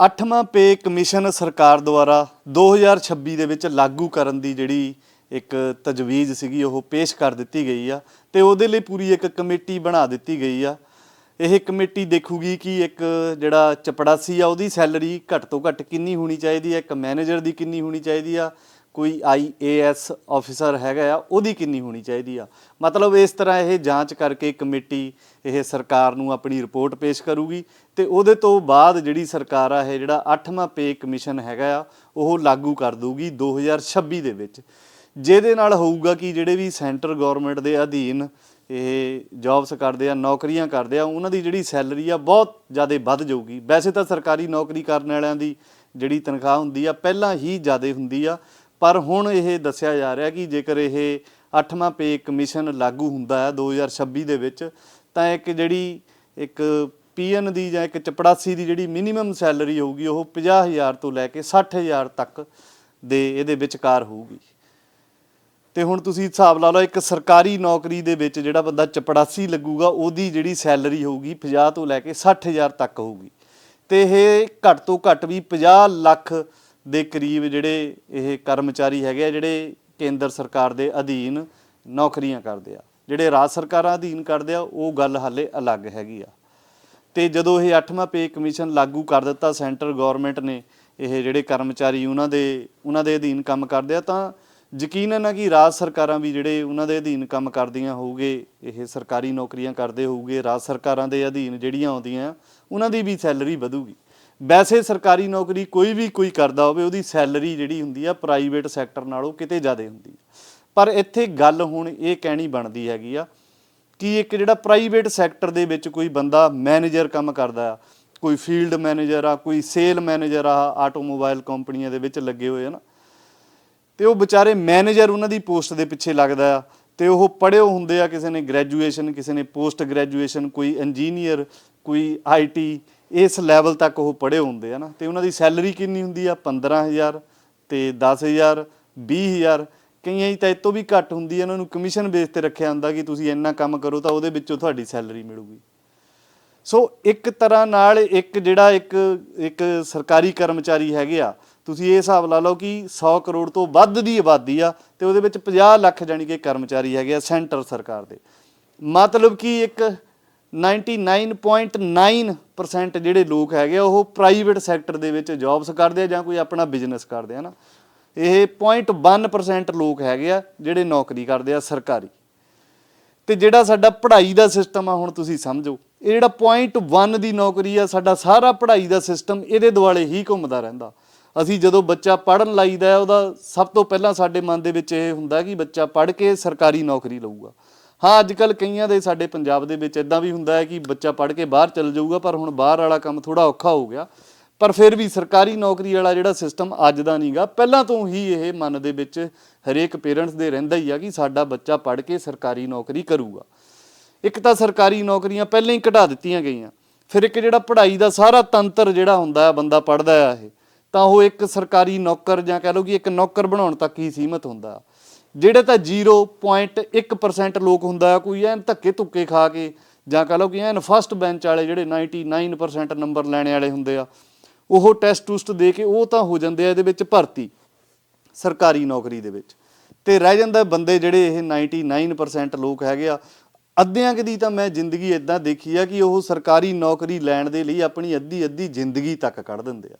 ਅੱਠਵਾਂ pay commission ਸਰਕਾਰ ਦੁਆਰਾ 2026 ਦੇ ਵਿੱਚ ਲਾਗੂ ਕਰਨ ਦੀ ਜਿਹੜੀ ਇੱਕ ਤਜਵੀਜ਼ ਸੀਗੀ, ਉਹ ਪੇਸ਼ ਕਰ ਦਿੱਤੀ ਗਈ ਆ ਤੇ ਉਹਦੇ ਲਈ ਪੂਰੀ ਇੱਕ ਕਮੇਟੀ ਬਣਾ ਦਿੱਤੀ ਗਈ ਆ। ਇਹ ਕਮੇਟੀ ਦੇਖੂਗੀ ਕਿ ਇੱਕ ਜਿਹੜਾ ਚਪੜਾਸੀ ਆ, ਉਹਦੀ ਸੈਲਰੀ ਘੱਟ ਤੋਂ ਘੱਟ ਕਿੰਨੀ ਹੋਣੀ ਚਾਹੀਦੀ ਹੈ, ਇੱਕ ਮੈਨੇਜਰ ਦੀ ਕਿੰਨੀ ਹੋਣੀ ਚਾਹੀਦੀ ਆ ਕੋਈ ਆਈਏਐਸ ਆਫੀਸਰ ਹੈਗਾ ਆ, ਉਹਦੀ ਕਿੰਨੀ ਹੋਣੀ ਚਾਹੀਦੀ ਆ। ਮਤਲਬ ਇਸ ਤਰ੍ਹਾਂ ਇਹ ਜਾਂਚ ਕਰਕੇ ਕਮੇਟੀ, ਇਹ ਸਰਕਾਰ ਨੂੰ ਆਪਣੀ ਰਿਪੋਰਟ ਪੇਸ਼ ਕਰੂਗੀ ਤੇ ਉਹਦੇ ਤੋਂ ਬਾਅਦ ਜਿਹੜੀ ਸਰਕਾਰ ਆ, ਇਹ ਜਿਹੜਾ 8ਵਾਂ ਪੇ ਕਮਿਸ਼ਨ ਹੈਗਾ ਆ, ਉਹ ਲਾਗੂ ਕਰ ਦੂਗੀ 2026 ਦੇ ਵਿੱਚ। ਜਿਹਦੇ ਨਾਲ ਹੋਊਗਾ ਕਿ ਜਿਹੜੇ ਵੀ ਸੈਂਟਰ ਗਵਰਨਮੈਂਟ ਦੇ ਅਧੀਨ ਇਹ ਜੌਬਸ ਕਰਦੇ ਆ, ਨੌਕਰੀਆਂ ਕਰਦੇ ਆ, ਉਹਨਾਂ ਦੀ ਜਿਹੜੀ ਸੈਲਰੀ ਆ, ਬਹੁਤ ਜ਼ਿਆਦਾ ਵੱਧ ਜਾਊਗੀ। ਵੈਸੇ ਤਾਂ ਸਰਕਾਰੀ ਨੌਕਰੀ ਕਰਨ ਵਾਲਿਆਂ ਦੀ ਜਿਹੜੀ ਤਨਖਾਹ ਹੁੰਦੀ ਆ, ਪਹਿਲਾਂ ਹੀ ਜ਼ਿਆਦਾ ਹੁੰਦੀ ਆ। ਪਰ ਹੁਣ ਇਹ ਦੱਸਿਆ ਜਾ ਰਿਹਾ ਕਿ ਜੇਕਰ ਇਹ 8ਵਾਂ ਪੇ ਕਮਿਸ਼ਨ ਲਾਗੂ ਹੁੰਦਾ ਹੈ 2026 ਦੇ ਵਿੱਚ, ਤਾਂ ਇੱਕ ਜਿਹੜੀ ਇੱਕ ਪੀਐਨ ਦੀ ਜਾਂ ਇੱਕ ਚਪੜਾਸੀ ਦੀ ਜਿਹੜੀ ਮਿਨੀਮਮ ਸੈਲਰੀ ਹੋਊਗੀ, ਉਹ 50000 ਤੋਂ ਲੈ ਕੇ 60000 ਤੱਕ ਦੇ ਇਹਦੇ ਵਿਚਕਾਰ ਹੋਊਗੀ। ਤੇ ਹੁਣ ਤੁਸੀਂ ਹਿਸਾਬ ਲਾ ਲਓ, ਇੱਕ ਸਰਕਾਰੀ ਨੌਕਰੀ ਦੇ ਵਿੱਚ ਜਿਹੜਾ ਬੰਦਾ ਚਪੜਾਸੀ ਲੱਗੂਗਾ, ਉਹਦੀ ਜਿਹੜੀ ਸੈਲਰੀ ਹੋਊਗੀ 50 ਤੋਂ ਲੈ ਕੇ 60000 ਤੱਕ ਹੋਊਗੀ। ਤੇ ਇਹ ਘੱਟ ਤੋਂ ਘੱਟ ਵੀ 50 ਲੱਖ ਦੇ ਕਰੀਬ ਜਿਹੜੇ ਇਹ ਕਰਮਚਾਰੀ ਹੈਗੇ ਆ, ਜਿਹੜੇ ਕੇਂਦਰ ਸਰਕਾਰ ਦੇ ਅਧੀਨ ਨੌਕਰੀਆਂ ਕਰਦੇ ਆ। ਜਿਹੜੇ ਰਾਜ ਸਰਕਾਰਾਂ ਅਧੀਨ ਕਰਦੇ ਆ, ਉਹ ਗੱਲ ਹਾਲੇ ਅਲੱਗ ਹੈਗੀ ਆ। ਤੇ ਜਦੋਂ ਇਹ 8ਵਾਂ ਪੇ ਕਮਿਸ਼ਨ ਲਾਗੂ ਕਰ ਦਿੱਤਾ ਸੈਂਟਰ ਗਵਰਨਮੈਂਟ ਨੇ, ਇਹ ਜਿਹੜੇ ਕਰਮਚਾਰੀ ਉਹਨਾਂ ਦੇ ਉਹਨਾਂ ਦੇ ਅਧੀਨ ਕੰਮ ਕਰਦੇ ਆ, ਤਾਂ ਯਕੀਨਨ ਆ ਕਿ ਰਾਜ ਸਰਕਾਰਾਂ ਵੀ ਜਿਹੜੇ ਉਹਨਾਂ ਦੇ ਅਧੀਨ ਕੰਮ ਕਰਦੀਆਂ ਹੋਊਗੇ, ਇਹ ਸਰਕਾਰੀ ਨੌਕਰੀਆਂ ਕਰਦੇ ਹੋਊਗੇ, ਰਾਜ ਸਰਕਾਰਾਂ ਦੇ ਅਧੀਨ ਜਿਹੜੀਆਂ ਆਉਂਦੀਆਂ, ਉਹਨਾਂ ਦੀ ਵੀ ਸੈਲਰੀ ਵਧੂਗੀ। ਵੈਸੇ ਸਰਕਾਰੀ ਨੌਕਰੀ ਕੋਈ ਵੀ ਕੋਈ ਕਰਦਾ ਹੋਵੇ, ਉਹਦੀ ਸੈਲਰੀ ਜਿਹੜੀ ਹੁੰਦੀ ਆ ਪ੍ਰਾਈਵੇਟ ਸੈਕਟਰ ਨਾਲੋਂ ਕਿਤੇ ਜ਼ਿਆਦਾ ਹੁੰਦੀ ਆ। ਪਰ ਇੱਥੇ ਗੱਲ ਹੁਣ ਇਹ ਕਹਿਣੀ ਬਣਦੀ ਹੈਗੀ ਆ ਕਿ ਇੱਕ ਜਿਹੜਾ ਪ੍ਰਾਈਵੇਟ ਸੈਕਟਰ ਦੇ ਵਿੱਚ ਕੋਈ ਬੰਦਾ ਮੈਨੇਜਰ ਕੰਮ ਕਰਦਾ ਆ, ਕੋਈ ਫੀਲਡ ਮੈਨੇਜਰ ਆ, ਕੋਈ ਸੇਲ ਮੈਨੇਜਰ ਆ, ਆਟੋਮੋਬਾਈਲ ਕੰਪਨੀਆਂ ਦੇ ਵਿੱਚ ਲੱਗੇ ਹੋਏ ਆ ਨਾ, ਤੇ ਉਹ ਵਿਚਾਰੇ ਮੈਨੇਜਰ ਉਹਨਾਂ ਦੀ ਪੋਸਟ ਦੇ ਪਿੱਛੇ ਲੱਗਦਾ ਆ, ਤੇ ਉਹ ਪੜ੍ਹੇ ਹੁੰਦੇ ਆ ਕਿਸੇ ਨੇ ਗ੍ਰੈਜੂਏਸ਼ਨ, ਕਿਸੇ ਨੇ ਪੋਸਟ ਗ੍ਰੈਜੂਏਸ਼ਨ, ਕੋਈ ਇੰਜੀਨੀਅਰ, ਕੋਈ ਆਈਟੀ ਇਸ ਲੈਵਲ ਤੱਕ ਉਹ ਪੜ੍ਹੇ ਹੁੰਦੇ ਆ ਨਾ, ਤੇ ਉਹਨਾਂ ਦੀ ਸੈਲਰੀ ਕਿੰਨੀ ਹੁੰਦੀ ਆ? 15000 ਤੇ 10000 20000 ਕਈਆਂ ਦੀ ਤਾਂ ਇਹ ਤੋਂ ਵੀ ਘੱਟ ਹੁੰਦੀ ਆ, ਉਹਨਾਂ ਨੂੰ ਕਮਿਸ਼ਨ ਬੇਸ ਤੇ ਰੱਖਿਆ ਹੁੰਦਾ ਕਿ ਤੁਸੀਂ ਇੰਨਾ ਕੰਮ ਕਰੋ ਤਾਂ ਉਹਦੇ ਵਿੱਚੋਂ ਤੁਹਾਡੀ ਸੈਲਰੀ ਮਿਲੂਗੀ। ਸੋ ਇੱਕ ਤਰ੍ਹਾਂ ਨਾਲ ਇੱਕ ਜਿਹੜਾ ਇੱਕ ਇੱਕ ਸਰਕਾਰੀ ਕਰਮਚਾਰੀ ਹੈਗੇ ਆ, ਤੁਸੀਂ ਇਹ ਹਿਸਾਬ ਲਾ ਲਓ ਕਿ 100 ਕਰੋੜ ਤੋਂ ਵੱਧ ਦੀ ਆਬਾਦੀ ਆ, ਤੇ ਉਹਦੇ ਵਿੱਚ 50 ਲੱਖ ਜਾਣੀ ਕਿ ਕਰਮਚਾਰੀ ਹੈਗੇ ਆ ਸੈਂਟਰ ਸਰਕਾਰ ਦੇ। ਮਤਲਬ ਕਿ ਇੱਕ 99.9% ਜਿਹੜੇ ਲੋਕ ਹੈਗੇ ਆ ਉਹ ਪ੍ਰਾਈਵੇਟ ਸੈਕਟਰ ਦੇ ਵਿੱਚ ਜੌਬਸ ਕਰਦੇ ਆ ਜਾਂ ਕੋਈ ਆਪਣਾ ਬਿਜ਼ਨਸ ਕਰਦੇ ਆ ਨਾ। ਇਹ 0.1% ਲੋਕ ਹੈਗੇ ਆ ਜਿਹੜੇ ਨੌਕਰੀ ਕਰਦੇ ਆ ਸਰਕਾਰੀ। ਤੇ ਜਿਹੜਾ ਸਾਡਾ ਪੜ੍ਹਾਈ ਦਾ ਸਿਸਟਮ ਆ ਹੁਣ ਤੁਸੀਂ ਸਮਝੋ ਇਹ ਜਿਹੜਾ ਪੁਆਇੰਟ 1 ਦੀ ਨੌਕਰੀ ਆ ਸਾਡਾ ਸਾਰਾ ਪੜ੍ਹਾਈ ਦਾ ਸਿਸਟਮ ਇਹਦੇ ਦੁਆਲੇ ਹੀ ਘੁੰਮਦਾ ਰਹਿੰਦਾ। ਅਸੀਂ ਜਦੋਂ ਬੱਚਾ ਪੜਨ ਲਾਈਦਾ ਹੈ, ਉਹਦਾ ਸਭ ਤੋਂ ਪਹਿਲਾਂ ਸਾਡੇ ਮਨ ਦੇ ਵਿੱਚ ਇਹ ਹੁੰਦਾ ਕਿ ਬੱਚਾ ਪੜ੍ਹ ਕੇ ਸਰਕਾਰੀ ਨੌਕਰੀ ਲਊਗਾ। ਹਾਂ ਅੱਜ ਕੱਲ ਕਈਆਂ ਦੇ ਸਾਡੇ ਪੰਜਾਬ ਦੇ ਵਿੱਚ ਇਦਾਂ ਵੀ ਹੁੰਦਾ ਹੈ ਕਿ ਬੱਚਾ ਪੜ੍ਹ ਕੇ ਬਾਹਰ ਚਲ ਜਾਊਗਾ, ਪਰ ਹੁਣ ਬਾਹਰ ਵਾਲਾ ਕੰਮ ਥੋੜਾ ਔਖਾ ਹੋ ਗਿਆ। ਪਰ ਫਿਰ ਵੀ ਸਰਕਾਰੀ ਨੌਕਰੀ ਵਾਲਾ ਜਿਹੜਾ ਸਿਸਟਮ ਅੱਜ ਦਾ ਨਹੀਂਗਾ ਪਹਿਲਾਂ ਤੋਂ ਹੀ ਇਹ ਮਨ ਦੇ ਵਿੱਚ ਹਰੇਕ ਪੇਰੈਂਟਸ ਦੇ ਰਹਿੰਦਾ ਹੀ ਆ ਕਿ ਸਾਡਾ ਬੱਚਾ ਪੜ੍ਹ ਕੇ ਸਰਕਾਰੀ ਨੌਕਰੀ ਕਰੂਗਾ। ਇੱਕ ਤਾਂ ਸਰਕਾਰੀ ਨੌਕਰੀਆਂ ਪਹਿਲਾਂ ਹੀ ਘਟਾ ਦਿੱਤੀਆਂ ਗਈਆਂ। ਫਿਰ ਇੱਕ ਜਿਹੜਾ ਪੜ੍ਹਾਈ ਦਾ ਸਾਰਾ ਤੰਤਰ ਜਿਹੜਾ ਹੁੰਦਾ ਹੈ ਬੰਦਾ ਪੜ੍ਹਦਾ ਆ ਇਹ, ਤਾਂ ਉਹ ਇੱਕ ਸਰਕਾਰੀ ਨੌਕਰ ਜਾਂ ਕਹ ਲਓ ਕਿ ਇੱਕ ਨੌਕਰ ਬਣਾਉਣ ਤੱਕ ਹੀ ਸੀਮਤ ਹੁੰਦਾ। ਜਿਹੜੇ ਤਾਂ 0.1% ਲੋਕ ਹੁੰਦਾ ਆ, ਕੋਈ ਐਨ ਧੱਕੇ ਧੁੱਕੇ ਖਾ ਕੇ ਜਾਂ ਕਹ ਲਓ ਕਿ ਐਨ ਫਸਟ ਬੈਂਚ ਵਾਲੇ ਜਿਹੜੇ 99% ਨੰਬਰ ਲੈਣੇ ਵਾਲੇ ਹੁੰਦੇ ਆ, ਉਹ ਟੈਸਟ ਟੂਸਟ ਦੇ ਕੇ ਉਹ ਤਾਂ ਹੋ ਜਾਂਦੇ ਆ ਇਹਦੇ ਵਿੱਚ ਭਰਤੀ, ਸਰਕਾਰੀ ਨੌਕਰੀ ਦੇ ਵਿੱਚ। ਤੇ ਰਹਿ ਜਾਂਦਾ ਬੰਦੇ ਜਿਹੜੇ ਇਹ 99% ਲੋਕ ਹੈਗੇ ਆ, ਅੱਧਿਆਂ ਕੁ ਦੀ ਤਾਂ ਮੈਂ ਜ਼ਿੰਦਗੀ ਇਦਾਂ ਦੇਖੀ ਆ ਕਿ ਉਹ ਸਰਕਾਰੀ ਨੌਕਰੀ ਲੈਣ ਦੇ ਲਈ ਆਪਣੀ ਅੱਧੀ ਅੱਧੀ ਜ਼ਿੰਦਗੀ ਤੱਕ ਕੱਢ ਦਿੰਦੇ ਆ।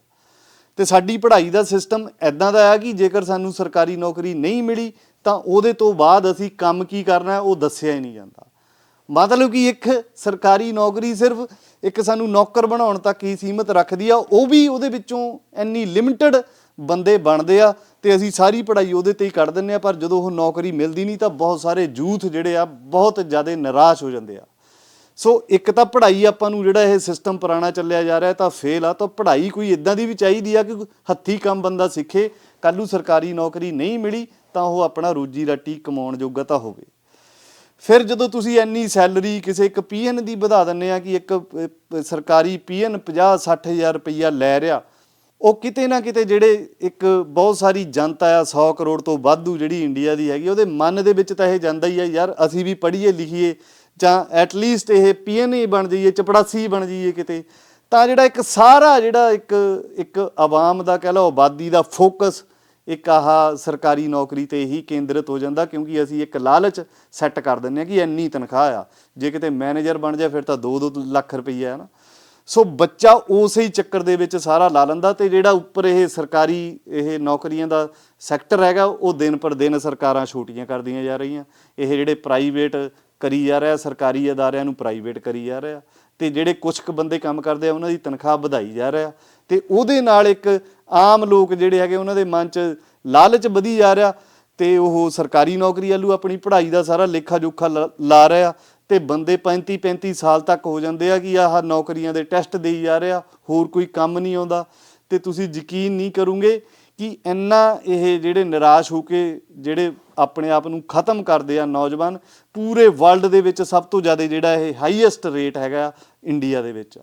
ਤੇ ਸਾਡੀ ਪੜ੍ਹਾਈ ਦਾ ਸਿਸਟਮ ਐਦਾਂ ਦਾ ਆ ਕਿ ਜੇਕਰ ਸਾਨੂੰ ਸਰਕਾਰੀ ਨੌਕਰੀ ਨਹੀਂ ਮਿਲੀ ਤਾਂ ਉਹਦੇ ਤੋਂ ਬਾਅਦ ਅਸੀਂ ਕੰਮ ਕੀ ਕਰਨਾ ਉਹ ਦੱਸਿਆ ਹੀ ਨਹੀਂ ਜਾਂਦਾ। ਮਤਲਬ ਕਿ ਇੱਕ ਸਰਕਾਰੀ ਨੌਕਰੀ ਸਿਰਫ ਇੱਕ ਸਾਨੂੰ ਨੌਕਰ ਬਣਾਉਣ ਤੱਕ ਹੀ ਸੀਮਤ ਰੱਖਦੀ ਆ, ਉਹ ਵੀ ਉਹਦੇ ਵਿੱਚੋਂ ਇੰਨੀ ਲਿਮਿਟਡ ਬੰਦੇ ਬਣਦੇ ਆ ਤੇ ਅਸੀਂ ਸਾਰੀ ਪੜ੍ਹਾਈ ਉਹਦੇ ਤੇ ਹੀ ਕੱਢ ਦਿੰਨੇ ਆ, ਪਰ ਜਦੋਂ ਉਹ ਨੌਕਰੀ ਮਿਲਦੀ ਨਹੀਂ ਤਾਂ ਬਹੁਤ ਸਾਰੇ ਯੂਥ ਜਿਹੜੇ ਆ ਬਹੁਤ ਜ਼ਿਆਦਾ ਨਿਰਾਸ਼ ਹੋ ਜਾਂਦੇ ਆ। ਸੋ ਇੱਕ ਤਾਂ ਪੜ੍ਹਾਈ ਆਪਾਂ ਨੂੰ ਜਿਹੜਾ ਇਹ ਸਿਸਟਮ ਪੁਰਾਣਾ ਚੱਲਿਆ ਜਾ ਰਿਹਾ ਤਾਂ ਫੇਲ ਆ ਤਾਂ ਪੜ੍ਹਾਈ ਕੋਈ ਇਦਾਂ ਦੀ ਵੀ ਚਾਹੀਦੀ ਆ ਕਿ ਹੱਥੀ ਕੰਮ ਬੰਦਾ ਸਿੱਖੇ। ਕੱਲ੍ਹ ਨੂੰ ਸਰਕਾਰੀ ਨੌਕਰੀ ਨਹੀਂ ਮਿਲੀ ਤਾਂ ਉਹ ਆਪਣਾ ਰੋਜੀ ਰਾਟੀ ਕਮਾਉਣ ਜੋਗਾ ਤਾਂ ਹੋਵੇ। ਫਿਰ ਜਦੋਂ ਤੁਸੀਂ ਇੰਨੀ ਸੈਲਰੀ ਕਿਸੇ ਇੱਕ ਪੀਐਨ ਦੀ ਵਧਾ ਦਿੰਨੇ ਆ ਕਿ ਇੱਕ ਅਹ, ਸਰਕਾਰੀ ਪੀਐਨ 50 60000 ਰੁਪਈਆ ਲੈ ਰਿਹਾ ਉਹ ਕਿਤੇ ਨਾ ਕਿਤੇ ਜਿਹੜੇ ਇੱਕ ਬਹੁਤ ਸਾਰੀ ਜਨਤਾ ਆ 100 ਕਰੋੜ ਤੋਂ ਵਾਧੂ ਜਿਹੜੀ ਇੰਡੀਆ ਦੀ ਹੈਗੀ, ਉਹਦੇ ਮਨ ਦੇ ਵਿੱਚ ਤਾਂ ਇਹ ਜਾਂਦਾ ਹੀ ਆ, ਯਾਰ ਅਸੀਂ ਵੀ ਪੜ੍ਹੀਏ ਲਿਖੀਏ ਜਾਂ ਐਟਲੀਸਟ ਇਹ ਪੀਐਨ ਹੀ ਬਣ ਜਾਈਏ, ਚਪੜਾਸੀ ਬਣ ਜਾਈਏ ਕਿਤੇ, ਤਾਂ ਜਿਹੜਾ ਇੱਕ ਸਾਰਾ ਜਿਹੜਾ ਇੱਕ ਇੱਕ ਆਵਾਮ ਦਾ ਕਹਿ ਲਓ, ਆਬਾਦੀ ਦਾ ਫੋਕਸ ਇੱਕ ਆਹ ਸਰਕਾਰੀ ਨੌਕਰੀ ਤੇ ਹੀ ਕੇਂਦਰਿਤ ਹੋ ਜਾਂਦਾ, ਕਿਉਂਕਿ ਅਸੀਂ ਇੱਕ ਲਾਲਚ ਸੈੱਟ ਕਰ ਦਿੰਦੇ ਆ ਕਿ ਇੰਨੀ ਤਨਖਾਹ ਆ, ਜੇ ਕਿਤੇ ਮੈਨੇਜਰ ਬਣ ਜਾਏ, ਫਿਰ ਤਾਂ 2-2 ਲੱਖ ਰੁਪਈਆ ਹੈ ਨਾ। ਸੋ ਬੱਚਾ ਉਸੇ ਹੀ ਚੱਕਰ ਦੇ ਵਿੱਚ ਸਾਰਾ ਲਾ ਲੈਂਦਾ ਤੇ ਜਿਹੜਾ ਉੱਪਰ ਇਹ ਸਰਕਾਰੀ ਇਹ ਨੌਕਰੀਆਂ ਦਾ ਸੈਕਟਰ ਹੈਗਾ, ਉਹ ਦਿਨ ਪਰ ਦਿਨ ਸਰਕਾਰਾਂ ਛੋਟੀਆਂ ਕਰਦੀਆਂ ਜਾ ਰਹੀਆਂ। ਇਹ ਜਿਹੜੇ ਪ੍ਰਾਈਵੇਟ ਕਰੀ ਜਾ ਰਿਹਾ, ਸਰਕਾਰੀ ਅਦਾਰਿਆਂ ਨੂੰ ਪ੍ਰਾਈਵੇਟ ਕਰੀ ਜਾ ਰਿਹਾ ਤੇ ਜਿਹੜੇ ਕੁਝ ਕੁ ਬੰਦੇ ਕੰਮ ਕਰਦੇ ਆ, ਉਹਨਾਂ ਦੀ ਤਨਖਾਹ ਵਧਾਈ ਜਾ ਰਿਹਾ ਤੇ ਉਹਦੇ ਨਾਲ ਇੱਕ ਆਮ ਲੋਕ ਜਿਹੜੇ ਹੈਗੇ, ਉਹਨਾਂ ਦੇ ਮਨ 'ਚ ਲਾਲਚ ਵਧੀ ਜਾ ਰਿਹਾ ਤੇ ਉਹ ਸਰਕਾਰੀ ਨੌਕਰੀ ਵੱਲੋਂ ਆਪਣੀ ਪੜ੍ਹਾਈ ਦਾ ਸਾਰਾ ਲੇਖਾ ਜੋਖਾ ਲਾ- ਲਾ ਰਿਹਾ ਤੇ ਬੰਦੇ 35 35 ਸਾਲ ਤੱਕ ਹੋ ਜਾਂਦੇ ਆ ਕਿ ਆਹ ਨੌਕਰੀਆਂ ਦੇ ਟੈਸਟ ਦੇਈ ਜਾ ਰਿਹਾ, ਹੋਰ ਕੋਈ ਕੰਮ ਨਹੀਂ ਆਉਂਦਾ। ਤੇ ਤੁਸੀਂ ਯਕੀਨ ਨਹੀਂ ਕਰੋਗੇ ਕਿ ਇੰਨਾ ਇਹ ਜਿਹੜੇ ਨਿਰਾਸ਼ ਹੋ ਕੇ ਜਿਹੜੇ ਆਪਣੇ ਆਪ ਨੂੰ ਖਤਮ ਕਰਦੇ ਆ ਨੌਜਵਾਨ, ਪੂਰੇ ਵਰਲਡ ਦੇ ਵਿੱਚ ਸਭ ਤੋਂ ਜ਼ਿਆਦਾ ਜਿਹੜਾ ਇਹ ਹਾਈਐਸਟ ਰੇਟ ਹੈਗਾ ਇੰਡੀਆ ਦੇ ਵਿੱਚ। ਆ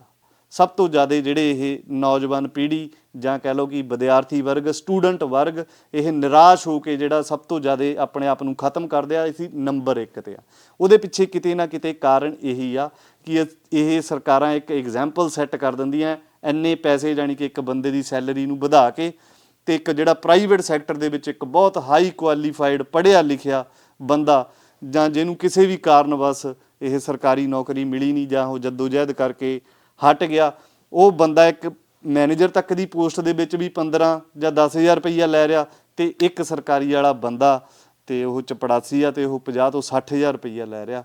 ਸਭ ਤੋਂ ਜ਼ਿਆਦਾ ਜਿਹੜੇ ਇਹ ਨੌਜਵਾਨ ਪੀੜ੍ਹੀ ਜਾਂ ਕਹਿ ਲਓ ਕਿ ਵਿਦਿਆਰਥੀ ਵਰਗ, ਸਟੂਡੈਂਟ ਵਰਗ, ਇਹ ਨਿਰਾਸ਼ ਹੋ ਕੇ ਜਿਹੜਾ ਸਭ ਤੋਂ ਜ਼ਿਆਦਾ ਆਪਣੇ ਆਪ ਨੂੰ ਖਤਮ ਕਰਦੇ ਆ ਅਸੀਂ ਨੰਬਰ 1 ਤੇ ਆ। ਉਹਦੇ ਪਿੱਛੇ ਕਿਤੇ ਨਾ ਕਿਤੇ ਕਾਰਨ ਇਹੀ ਆ ਕਿ ਇਹ- ਸਰਕਾਰਾਂ ਇੱਕ ਐਗਜ਼ਾਮਪਲ ਸੈੱਟ ਕਰ ਦਿੰਦੀਆਂ, ਇੰਨੇ ਪੈਸੇ ਜਾਨੀ ਕਿ ਇੱਕ ਬੰਦੇ ਦੀ ਸੈਲਰੀ ਨੂੰ ਵਧਾ ਕੇ ਤੇ ਇੱਕ ਜਿਹੜਾ ਪ੍ਰਾਈਵੇਟ ਸੈਕਟਰ ਦੇ ਵਿੱਚ ਇੱਕ ਬਹੁਤ ਹਾਈ ਕੁਆਲੀਫਾਈਡ ਪੜ੍ਹਿਆ ਲਿਖਿਆ ਬੰਦਾ ਜਾਂ ਜਿਹਨੂੰ ਕਿਸੇ ਵੀ ਕਾਰਨ ਵਸ ਇਹ ਸਰਕਾਰੀ ਨੌਕਰੀ ਮਿਲੀ ਨਹੀਂ ਜਾਂ ਉਹ ਜਦੋਜਹਿਦ ਕਰਕੇ ਹਟ ਗਿਆ। ਉਹ ਬੰਦਾ ਇੱਕ ਮੈਨੇਜਰ ਤੱਕ ਦੀ ਪੋਸਟ ਦੇ ਵਿੱਚ ਵੀ 15 ਜਾਂ 10000 ਰੁਪਈਆ ਲੈ ਰਿਹਾ ਤੇ ਇੱਕ ਸਰਕਾਰੀ ਵਾਲਾ ਬੰਦਾ ਤੇ ਉਹ ਚਪੜਾਸੀ ਆ ਤੇ ਉਹ 50 ਤੋਂ 60000 ਰੁਪਈਆ ਲੈ ਰਿਹਾ।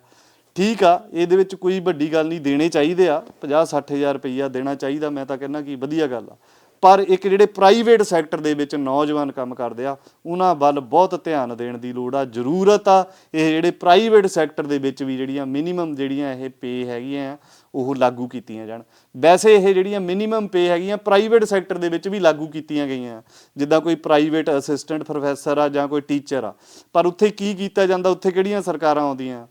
ਠੀਕ ਆ ਇਹਦੇ ਵਿੱਚ ਕੋਈ ਵੱਡੀ ਗੱਲ ਨਹੀਂ ਦੇਣੇ ਚਾਹੀਦੇ ਆ। 50 60000 ਰੁਪਈਆ ਦੇਣਾ ਚਾਹੀਦਾ ਮੈਂ ਤਾਂ ਕਹਿੰਦਾ ਕਿ ਵਧੀਆ ਗੱਲ ਆ। ਪਰ ਇੱਕ ਜਿਹੜੇ ਪ੍ਰਾਈਵੇਟ ਸੈਕਟਰ ਦੇ ਵਿੱਚ ਨੌਜਵਾਨ ਕੰਮ ਕਰਦੇ ਆ ਉਹਨਾਂ ਵੱਲ ਬਹੁਤ ਧਿਆਨ ਦੇਣ ਦੀ ਲੋੜ ਆ ਜ਼ਰੂਰਤ ਆ। ਇਹ ਜਿਹੜੇ ਪ੍ਰਾਈਵੇਟ ਸੈਕਟਰ ਦੇ ਵਿੱਚ ਵੀ ਜਿਹੜੀਆਂ ਮਿਨੀਮਮ ਜਿਹੜੀਆਂ ਇਹ ਪੇ ਹੈਗੀਆਂ ਆ, ਉਹ ਲਾਗੂ ਕੀਤੀਆਂ ਜਾਣ। ਵੈਸੇ ਇਹ ਜਿਹੜੀਆਂ ਮਿਨੀਮਮ ਪੇ ਹੈਗੀਆਂ ਪ੍ਰਾਈਵੇਟ ਸੈਕਟਰ ਦੇ ਵਿੱਚ ਵੀ ਲਾਗੂ ਕੀਤੀਆਂ ਗਈਆਂ। ਜਿੱਦਾਂ ਕੋਈ ਪ੍ਰਾਈਵੇਟ ਅਸਿਸਟੈਂਟ ਪ੍ਰੋਫੈਸਰ ਆ ਜਾਂ ਕੋਈ ਟੀਚਰ ਆ। ਪਰ ਉੱਥੇ ਕੀ ਕੀਤਾ ਜਾਂਦਾ, ਉੱਥੇ ਕਿਹੜੀਆਂ ਸਰਕਾਰਾਂ ਆਉਂਦੀਆਂ?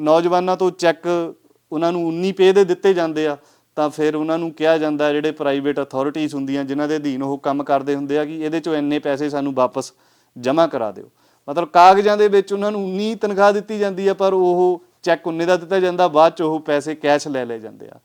ਨੌਜਵਾਨਾਂ ਤੋਂ ਚੈੱਕ ਉਹਨਾਂ ਨੂੰ 19 ਪੇ ਦੇ ਦਿੱਤੇ ਜਾਂਦੇ ਆ। ਤਾਂ ਫਿਰ ਉਹਨਾਂ ਨੂੰ ਕਿਹਾ ਜਾਂਦਾ, ਜਿਹੜੇ ਪ੍ਰਾਈਵੇਟ ਅਥਾਰਟੀਆਂ ਹੁੰਦੀਆਂ, ਜਿਨ੍ਹਾਂ ਦੇ ਅਧੀਨ ਉਹ ਕੰਮ ਕਰਦੇ ਹੁੰਦੇ ਆ ਕਿ ਇਹਦੇ ਚੋਂ ਇੰਨੇ ਪੈਸੇ ਸਾਨੂੰ ਵਾਪਸ ਜਮ੍ਹਾਂ ਕਰਾ ਦਿਓ। ਮਤਲਬ ਕਾਗਜ਼ਾਂ ਦੇ ਵਿੱਚ ਉਹਨਾਂ ਨੂੰ 19 ਤਨਖਾਹ ਦਿੱਤੀ ਜਾਂਦੀ ਆ, ਪਰ ਉਹ ਚੈੱਕ ਉਨੇ ਦਾ ਦਿੱਤਾ ਜਾਂਦਾ, ਬਾਅਦ ਚ ਉਹ ਪੈਸੇ ਕੈਸ਼ ਲੈ ਲਏ ਜਾਂਦੇ ਆ।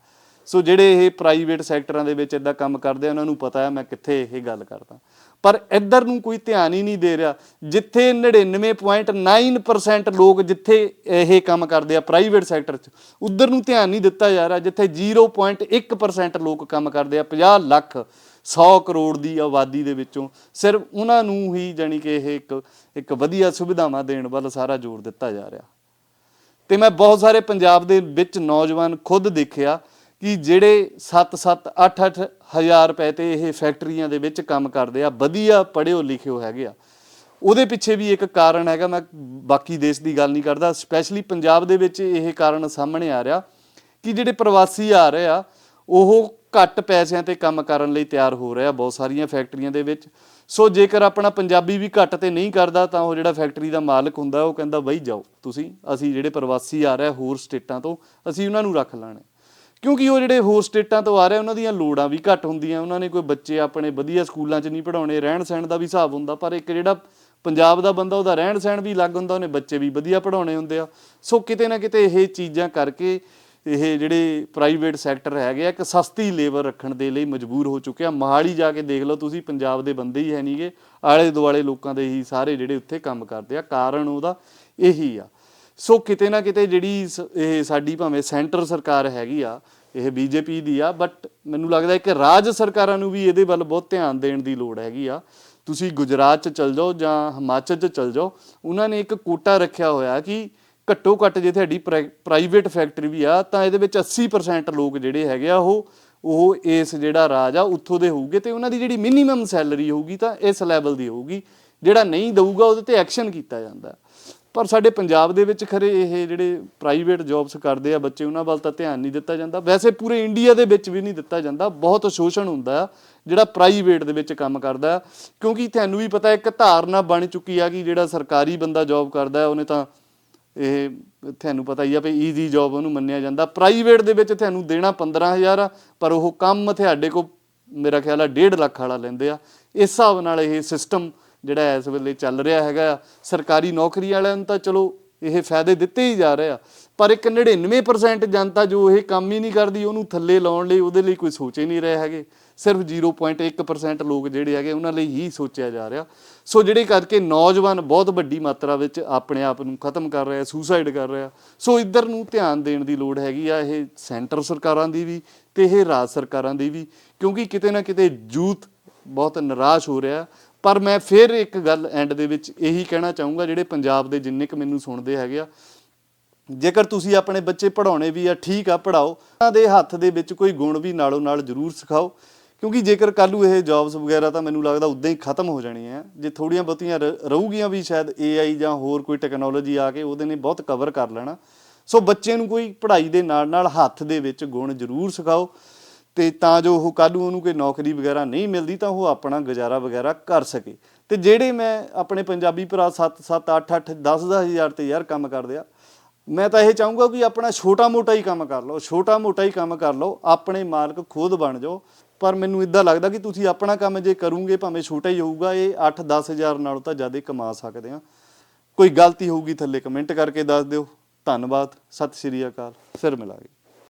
ਸੋ ਜਿਹੜੇ ਇਹ ਪ੍ਰਾਈਵੇਟ ਸੈਕਟਰਾਂ ਦੇ ਵਿੱਚ ਇਦਾਂ ਕੰਮ ਕਰਦੇ ਆ, ਉਹਨਾਂ ਨੂੰ ਪਤਾ ਹੈ ਮੈਂ ਕਿੱਥੇ ਇਹ ਗੱਲ ਕਰਦਾ। ਪਰ ਇੱਧਰ ਨੂੰ ਕੋਈ ਧਿਆਨ ਹੀ ਨਹੀਂ ਦੇ ਰਿਹਾ, ਜਿੱਥੇ 99.9% ਲੋਕ ਜਿੱਥੇ ਇਹ ਕੰਮ ਕਰਦੇ ਆ ਪ੍ਰਾਈਵੇਟ ਸੈਕਟਰ 'ਚ, ਉਧਰ ਨੂੰ ਧਿਆਨ ਨਹੀਂ ਦਿੱਤਾ ਜਾ ਰਿਹਾ, ਜਿੱਥੇ 0.1% ਲੋਕ ਕੰਮ ਕਰਦੇ ਆ 50 ਲੱਖ 100 ਕਰੋੜ ਦੀ ਆਬਾਦੀ ਦੇ ਵਿੱਚੋਂ। ਸਿਰਫ ਉਹਨਾਂ ਨੂੰ ਹੀ ਜਾਣੀ ਕਿ ਇਹ ਇੱਕ ਇੱਕ ਵਧੀਆ ਸੁਵਿਧਾਵਾਂ ਦੇਣ ਵੱਲ ਸਾਰਾ ਜ਼ੋਰ ਦਿੱਤਾ ਜਾ ਰਿਹਾ। ਤੇ ਮੈਂ ਬਹੁਤ ਸਾਰੇ ਪੰਜਾਬ ਦੇ ਵਿੱਚ ਨੌਜਵਾਨ ਖੁਦ ਦੇਖਿਆ ਕਿ ਜਿਹੜੇ 7-7 8-8 ਹਜ਼ਾਰ ਰੁਪਏ ਤੇ ਇਹ ਫੈਕਟਰੀਆਂ ਦੇ ਵਿੱਚ ਕੰਮ ਕਰਦੇ ਆ, ਵਧੀਆ ਪੜ੍ਹਿਓ ਲਿਖਿਓ ਹੈਗੇ ਆ। ਉਹਦੇ ਪਿੱਛੇ ਵੀ ਇੱਕ ਕਾਰਨ ਹੈਗਾ, ਮੈਂ ਬਾਕੀ ਦੇਸ਼ ਦੀ ਗੱਲ ਨਹੀਂ ਕਰਦਾ ਸਪੈਸ਼ਲੀ ਪੰਜਾਬ ਦੇ ਵਿੱਚ ਇਹ ਕਾਰਨ ਸਾਹਮਣੇ ਆ ਰਿਹਾ ਕਿ ਜਿਹੜੇ ਪ੍ਰਵਾਸੀ ਆ ਰਹੇ ਆ, ਉਹ ਘੱਟ ਪੈਸਿਆਂ ਤੇ ਕੰਮ ਕਰਨ ਲਈ ਤਿਆਰ ਹੋ ਰਹੇ ਆ, ਬਹੁਤ ਸਾਰੀਆਂ ਫੈਕਟਰੀਆਂ ਦੇ ਵਿੱਚ। ਸੋ ਜੇਕਰ ਆਪਣਾ ਪੰਜਾਬੀ ਵੀ ਘੱਟ ਤੇ ਨਹੀਂ ਕਰਦਾ, ਤਾਂ ਉਹ ਜਿਹੜਾ ਫੈਕਟਰੀ ਦਾ ਮਾਲਕ ਹੁੰਦਾ, ਉਹ ਕਹਿੰਦਾ, ਬਈ ਜਾਓ, ਤੁਸੀਂ, ਅਸੀਂ ਜਿਹੜੇ ਪ੍ਰਵਾਸੀ ਆ ਰਹੇ ਹੋਰ ਸਟੇਟਾਂ ਤੋਂ, ਅਸੀਂ ਉਹਨਾਂ ਨੂੰ ਰੱਖ ਲੈਣਾ ਕਿਉਂਕਿ ਉਹ ਜਿਹੜੇ ਹੋਰ ਸਟੇਟਾਂ ਤੋਂ ਆ ਰਹੇ ਉਹਨਾਂ ਦੀਆਂ ਲੋੜਾਂ ਵੀ ਘੱਟ ਹੁੰਦੀਆਂ। ਉਹਨਾਂ ਨੇ ਕੋਈ ਬੱਚੇ ਆਪਣੇ ਵਧੀਆ ਸਕੂਲਾਂ 'ਚ ਨਹੀਂ ਪੜਾਉਣੇ ਰਹਿਣ ਸਹਿਣ ਦਾ ਵੀ ਹਿਸਾਬ ਹੁੰਦਾ, ਪਰ ਇੱਕ ਜਿਹੜਾ ਪੰਜਾਬ ਦਾ ਬੰਦਾ, ਉਹਦਾ ਰਹਿਣ ਸਹਿਣ ਵੀ ਅਲੱਗ ਹੁੰਦਾ, ਉਹਨੇ ਬੱਚੇ ਵੀ ਵਧੀਆ ਪੜਾਉਣੇ ਹੁੰਦੇ ਆ। ਸੋ ਕਿਤੇ ਨਾ ਕਿਤੇ ਇਹ ਚੀਜ਼ਾਂ ਕਰਕੇ ਇਹ ਜਿਹੜੇ ਪ੍ਰਾਈਵੇਟ ਸੈਕਟਰ ਹੈਗੇ ਆ, ਇੱਕ ਸਸਤੀ ਲੇਬਰ ਰੱਖਣ ਦੇ ਲਈ ਮਜਬੂਰ ਹੋ ਚੁੱਕਿਆ ਆ। ਮਹਾਲੀ ਜਾ ਕੇ ਦੇਖ ਲਓ ਤੁਸੀਂ, ਪੰਜਾਬ ਦੇ ਬੰਦੇ ਹੀ ਹੈ ਨਹੀਂਗੇ ਆਲੇ ਦੁਆਲੇ ਲੋਕਾਂ ਦੇ ਹੀ ਸਾਰੇ ਜਿਹੜੇ ਉੱਥੇ ਕੰਮ ਕਰਦੇ ਆ। ਕਾਰਨ ਉਹਦਾ ਇਹੀ ਆ। ਸੋ ਕਿਤੇ ਨਾ ਕਿਤੇ ਜਿਹੜੀ ਸ- ਇਹ ਸਾਡੀ ਭਾਵੇਂ ਸੈਂਟਰ ਸਰਕਾਰ ਹੈਗੀ ਆ, ਇਹ ਬੀਜੇਪੀ ਦੀ ਆ ਬਟ ਮੈਨੂੰ ਲੱਗਦਾ ਹੈ ਕਿ ਰਾਜ ਸਰਕਾਰਾਂ ਨੂੰ ਵੀ ਇਹਦੇ ਵੱਲ ਬਹੁਤ ਧਿਆਨ ਦੇਣ ਦੀ ਲੋੜ ਹੈਗੀ ਆ। ਤੁਸੀਂ ਗੁਜਰਾਤ ਚ ਚਲ ਜਾਓ ਜਾਂ ਹਿਮਾਚਲ ਚ ਚਲ ਜਾਓ, ਉਹਨਾਂ ਨੇ ਇੱਕ ਕੋਟਾ ਰੱਖਿਆ ਹੋਇਆ ਕਿ ਘੱਟੋ ਘੱਟ ਜੇ ਤੁਹਾਡੀ ਪ੍ਰਾਈਵੇਟ ਫੈਕਟਰੀ ਵੀ ਆ, ਤਾਂ ਇਹਦੇ ਵਿੱਚ 80% ਲੋਕ ਜਿਹੜੇ ਹੈਗੇ ਆ ਉਹ ਉਹ ਇਸ ਜਿਹੜਾ ਰਾਜ ਆ, ਉੱਥੋਂ ਦੇ ਹੋਊਗੇ ਤੇ ਉਹਨਾਂ ਦੀ ਜਿਹੜੀ ਮਿਨੀਮਮ ਸੈਲਰੀ ਹੋਊਗੀ ਤਾਂ ਇਸ ਲੈਵਲ ਦੀ ਹੋਊਗੀ। ਜਿਹੜਾ ਨਹੀਂ ਦਊਗਾ, ਉਹਦੇ ਤੇ ਐਕਸ਼ਨ ਕੀਤਾ ਜਾਂਦਾ। ਪਰ ਸਾਡੇ ਪੰਜਾਬ ਦੇ ਵਿੱਚ ਖਰੇ ਇਹ ਜਿਹੜੇ ਪ੍ਰਾਈਵੇਟ ਜੌਬਸ ਕਰਦੇ ਆ ਬੱਚੇ, ਉਹਨਾਂ ਵੱਲ ਤਾਂ ਧਿਆਨ ਨਹੀਂ ਦਿੱਤਾ ਜਾਂਦਾ। ਵੈਸੇ ਪੂਰੇ ਇੰਡੀਆ ਦੇ ਵਿੱਚ ਵੀ ਨਹੀਂ ਦਿੱਤਾ ਜਾਂਦਾ। ਬਹੁਤ ਸ਼ੋਸ਼ਣ ਹੁੰਦਾ ਆ, ਜਿਹੜਾ ਪ੍ਰਾਈਵੇਟ ਦੇ ਵਿੱਚ ਕੰਮ ਕਰਦਾ ਕਿਉਂਕਿ ਤੁਹਾਨੂੰ ਵੀ ਪਤਾ ਇੱਕ ਧਾਰਨਾ ਬਣ ਚੁੱਕੀ ਆ ਕਿ ਜਿਹੜਾ ਸਰਕਾਰੀ ਬੰਦਾ ਜੌਬ ਕਰਦਾ ਉਹਨੇ ਤਾਂ ਇਹ ਤੁਹਾਨੂੰ ਪਤਾ ਹੀ ਆ ਵੀ ਈਜ਼ੀ ਜੌਬ ਉਹਨੂੰ ਮੰਨਿਆ ਜਾਂਦਾ ਪ੍ਰਾਈਵੇਟ ਦੇ ਵਿੱਚ ਤੁਹਾਨੂੰ ਦੇਣਾ 15000 ਆ, ਪਰ ਉਹ ਕੰਮ ਤੁਹਾਡੇ ਕੋ ਮੇਰਾ ਖਿਆਲ ਆ 1.5 ਲੱਖ ਵਾਲਾ ਲੈਂਦੇ ਆ ਇਸ ਹਿਸਾਬ ਨਾਲ ਇਹ ਸਿਸਟਮ ਜਿਹੜਾ ਇਸ ਵੇਲੇ ਚੱਲ ਰਿਹਾ ਹੈਗਾ ਆ। ਸਰਕਾਰੀ ਨੌਕਰੀ ਵਾਲਿਆਂ ਨੂੰ ਤਾਂ ਚਲੋ ਇਹ ਫਾਇਦੇ ਦਿੱਤੇ ਹੀ ਜਾ ਰਹੇ ਆ। ਪਰ ਇੱਕ 99% ਜਨਤਾ ਜੋ ਇਹ ਕੰਮ ਹੀ ਨਹੀਂ ਕਰਦੀ, ਉਹਨੂੰ ਥੱਲੇ ਲਾਉਣ ਲਈ ਉਹਦੇ ਲਈ ਕੋਈ ਸੋਚ ਹੀ ਨਹੀਂ ਰਹੇ ਹੈਗੇ। ਸਿਰਫ 0.1% ਲੋਕ ਜਿਹੜੇ ਹੈਗੇ, ਉਹਨਾਂ ਲਈ ਹੀ ਸੋਚਿਆ ਜਾ ਰਿਹਾ। ਸੋ ਜਿਹੜੇ ਕਰਕੇ ਨੌਜਵਾਨ ਬਹੁਤ ਵੱਡੀ ਮਾਤਰਾ ਵਿੱਚ ਆਪਣੇ ਆਪ ਨੂੰ ਖਤਮ ਕਰ ਰਿਹਾ ਸੁਸਾਈਡ ਕਰ ਰਿਹਾ ਸੋ ਇੱਧਰ ਨੂੰ ਧਿਆਨ ਦੇਣ ਦੀ ਲੋੜ ਹੈਗੀ ਆ, ਇਹ ਸੈਂਟਰ ਸਰਕਾਰਾਂ ਦੀ ਵੀ ਤੇ ਇਹ ਰਾਜ ਸਰਕਾਰਾਂ ਦੀ ਵੀ। ਕਿਉਂਕਿ ਕਿਤੇ ਨਾ ਕਿਤੇ ਯੂਥ ਬਹੁਤ ਨਿਰਾਸ਼ ਹੋ ਰਿਹਾ। ਪਰ ਮੈਂ ਫਿਰ ਇੱਕ ਗੱਲ ਐਂਡ ਦੇ ਵਿੱਚ ਇਹੀ ਕਹਿਣਾ ਚਾਹੂੰਗਾ, ਜਿਹੜੇ ਪੰਜਾਬ ਦੇ ਜਿੰਨੇ ਕੁ ਮੈਨੂੰ ਸੁਣਦੇ ਹੈਗੇ ਆ, ਜੇਕਰ ਤੁਸੀਂ ਆਪਣੇ ਬੱਚੇ ਪੜਾਉਣੇ ਵੀ ਆ, ਠੀਕ ਆ ਪੜਾਓ ਉਹਨਾਂ ਦੇ ਹੱਥ ਦੇ ਵਿੱਚ ਕੋਈ ਗੁਣ ਵੀ ਨਾਲੋਂ ਨਾਲ ਜ਼ਰੂਰ ਸਿਖਾਓ। ਕਿਉਂਕਿ ਜੇਕਰ ਕੱਲ੍ਹ ਇਹ ਜੌਬਸ ਵਗੈਰਾ ਤਾਂ ਮੈਨੂੰ ਲੱਗਦਾ ਉਦਾਂ ਹੀ ਖਤਮ ਹੋ ਜਾਣੀਆਂ ਜੇ ਥੋੜੀਆਂ ਬਹੁਤੀਆਂ ਰ- ਰਹੂਗੀਆਂ ਵੀ ਸ਼ਾਇਦ AI ਜਾਂ ਹੋਰ ਕੋਈ ਟੈਕਨੋਲੋਜੀ ਆ ਕੇ ਉਹਦੇ ਨੇ ਬਹੁਤ ਕਵਰ ਕਰ ਲੈਣਾ। ਸੋ ਬੱਚੇ ਨੂੰ ਕੋਈ ਪੜ੍ਹਾਈ ਦੇ ਨਾਲ ਨਾਲ ਹੱਥ ਦੇ ਵਿੱਚ ਗੁਣ ਜ਼ਰੂਰ ਸਿਖਾਓ। ਤੇ ਤਾਂ ਜੋ ਉਹ ਕੱਲ੍ਹ ਨੂੰ ਉਹਨੂੰ ਕੋਈ ਨੌਕਰੀ ਵਗੈਰਾ ਨਹੀਂ ਮਿਲਦੀ ਤਾਂ ਉਹ ਆਪਣਾ ਗੁਜ਼ਾਰਾ ਵਗੈਰਾ ਕਰ ਸਕੇ। ਤੇ ਜਿਹੜੇ ਮੈਂ ਆਪਣੇ ਪੰਜਾਬੀ ਭਰਾ 7 7 8 8 10 ਹਜ਼ਾਰ ਤੇ ਯਾਰ ਕੰਮ ਕਰਦੇ ਆ, ਮੈਂ ਤਾਂ ਇਹ ਚਾਹੂੰਗਾ ਵੀ ਆਪਣਾ ਛੋਟਾ ਮੋਟਾ ਹੀ ਕੰਮ ਕਰ ਲਓ, ਛੋਟਾ ਮੋਟਾ ਹੀ ਕੰਮ ਕਰ ਲਓ, ਆਪਣੇ ਮਾਲਕ ਖੁਦ ਬਣ ਜਾਓ। ਪਰ ਮੈਨੂੰ ਇਦਾਂ ਲੱਗਦਾ ਕਿ ਤੁਸੀਂ ਆਪਣਾ ਕੰਮ ਜੇ ਕਰੋਗੇ, ਭਾਵੇਂ ਛੋਟਾ ਹੀ ਹੋਊਗਾ, ਇਹ 8 10 ਹਜ਼ਾਰ ਨਾਲੋਂ ਤਾਂ ਜ਼ਿਆਦਾ ਕਮਾ ਸਕਦੇ ਆ। ਕੋਈ ਗਲਤੀ ਹੋਊਗੀ, ਥੱਲੇ ਕਮੈਂਟ ਕਰਕੇ ਦੱਸ ਦਿਓ। ਧੰਨਵਾਦ, ਸਤਿ ਸ਼੍ਰੀ ਅਕਾਲ, ਫਿਰ ਮਿਲਾਂਗੇ।